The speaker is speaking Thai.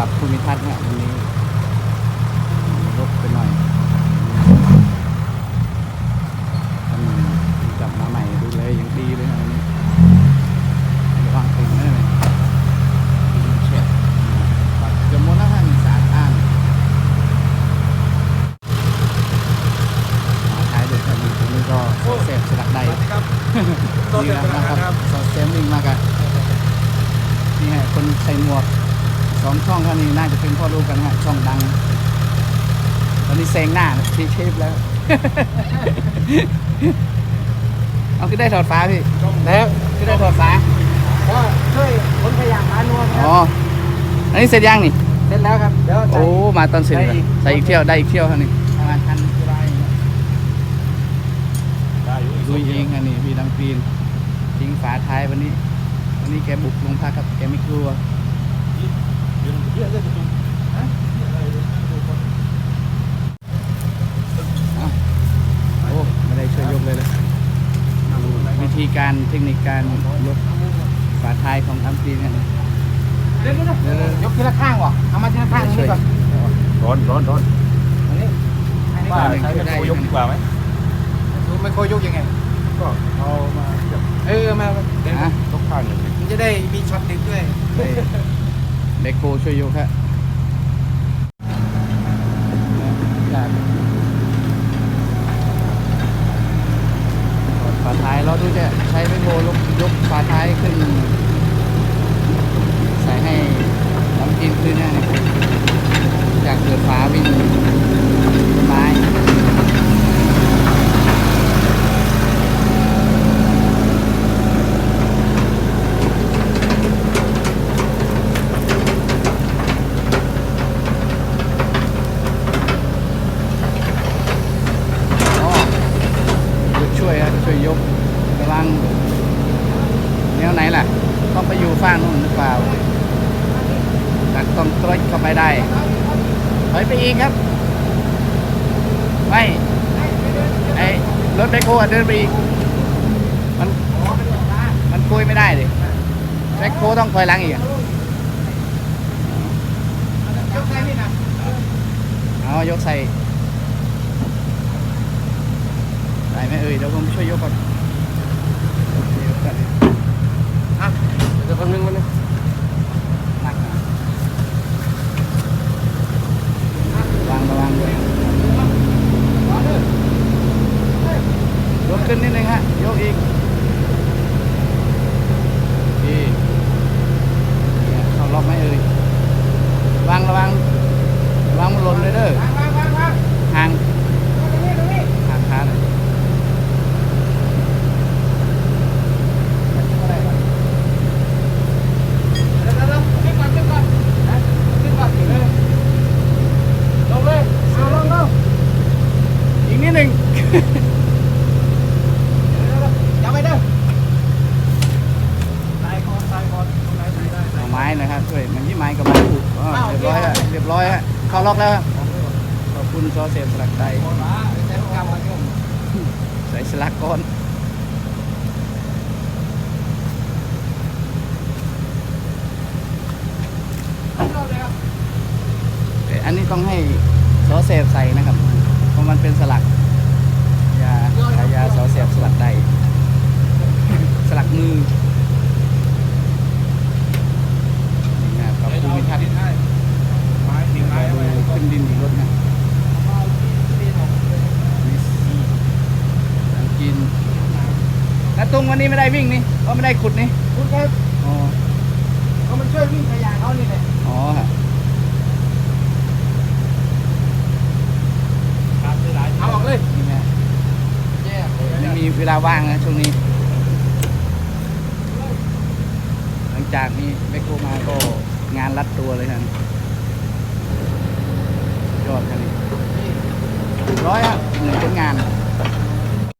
ปรับภูมิทัศน์ฮะวันนี้รกไปหน่อยท่านกลับมาใหม่ดูแลอย่างดีเลยฮะวันนี้ระวังถึงนั่นเลยเช็ดปรับจมูกแล้วท่านสะอาดอ่านมาท้ายเด็กท่านนี้ตรงนี้ก็เสพสลักใดครับนี่นะครับสอดเซมลิงมากันนี่ฮะคนใส่หมวก สองช่องท่านนี้น่าจะเป็นพ่อลูกกันฮะช่องดัง ตอนนี้เซงหน้าทีเชฟแล้ว เอาขึ้นได้ถอดฟ้าพี่ แล้วขึ้นได้ถอดฟ้าก็ช่วยคนขยันร้านนวดอ๋อ อันนี้เสร็จยังนี่ เสร็จแล้วครับ เดี๋ยวโอ้ มาตอนเสร็จเลยได้อีกใส่อีกเที่ยวได้อีกเที่ยวท่านนี้ประมาณพันกุไรได้อยู่ลุยเองอันนี้พี่ดังปีนทิ้งฝาท้ายวันนี้ วันนี้แกบุกลงพักครับแกไม่กลัว โอ้ไม่ได้ช่วยยกเลยเลยดูวิธีการเทคนิคการยกฝาท้ายของอัมพีเนี่ยเดี๋ยวเดี๋ยวยกทีละข้างวะเอามาทีละข้างนี่ก่อนร้อนร้อนร้อนอันนี้อันนี้ว่าก่อนใช้ไมโครยกดีกว่าไหมดูไม่ค่อยยกยังไง ก็เอามาเทียบเออมาเดี๋ยวนะยกข้างหนึ่งมันจะได้มีช็อตดึงด้วยให้ เด็กโกช่วยยกฮะอยากถอดฝาท้ายเราดูจะใช้ไมโครยกยกฝาท้ายขึ้น ใส่ให้น้ำกินขึ้นนี่อยากเกิดฟ้าวิ่งต้นไม้ อ๋อจะช่วยครับช่วยยกกำลังแนวไหนล่ะ ต้องไปอยู่ฝั่งนู้นหรือเปล่าตักต้องตรดเข้าไปได้ถอยไปอีกครับ ไม่ไอรถแบโฮอะเดินไปอีก มันมันคุยไม่ได้ดิแบคโฮต้องถอยหลังอีกอะยกใส่นี่นะเอายกใส่ได้ไหมเอ่ยเดี๋ยวผมช่วยยกก่อนเดี๋ยวก่อน อะเดี๋ยวคนนึงมันนึง หนักนะระวังระวังด้วยยก ขึ้นนิดนึงฮะยกอีกดีเข้าล็อกไหมเอ่ยระวังระวังระวังมันหล่นเลยเด้อ วางวางวางวาง ห่าง ตรงนี้ตรงนี้ ห่างขาหน่อย เดี๋ยวเดี๋ยวเดี๋ยวขึ้นก่อนขึ้นก่อนนะขึ้นก่อนเออลงเลยเอาลงลง อีกนิดนึง อย่าไปเด้อตายก่อนตายก่อนตรงไหนตายได้ เอาไม้หนะครับช่วยมันที่ไม้กับไม้ถูกอ๋อเรียบ ร้อยฮะเข้าล็อกแล้วครับขอบคุณซอเซฟสลักใจใช้พวกกรรใส่สลักก่อนอันนี้ต้องให้ซอเซฟใส่นะครับ เพราะมันเป็นสลักยาฉายาซอเซฟสลักใด สลักมือนี่นะปรับภูมิทัศน์ ไม้ดินไม้ ดู ไว้ ขึ้นดินอีกรถนะมิสซี่กินแล้ วตรงวันนี้ไม่ได้วิ่งนี่เพราะไม่ได้ขุดนี่คุณครับอ๋อเขามันช่วยวิ่งขยะเขานี่แหละอ๋อฮะเอาออกเลยนี่นะแย่ไม่มีเวลาว่างนะช่วงนี้ หลังจากนี้แมคโครมาก็งานรัดตัวเลยครับยอดครับนี่ร้อยอะหนึ่งผลงาน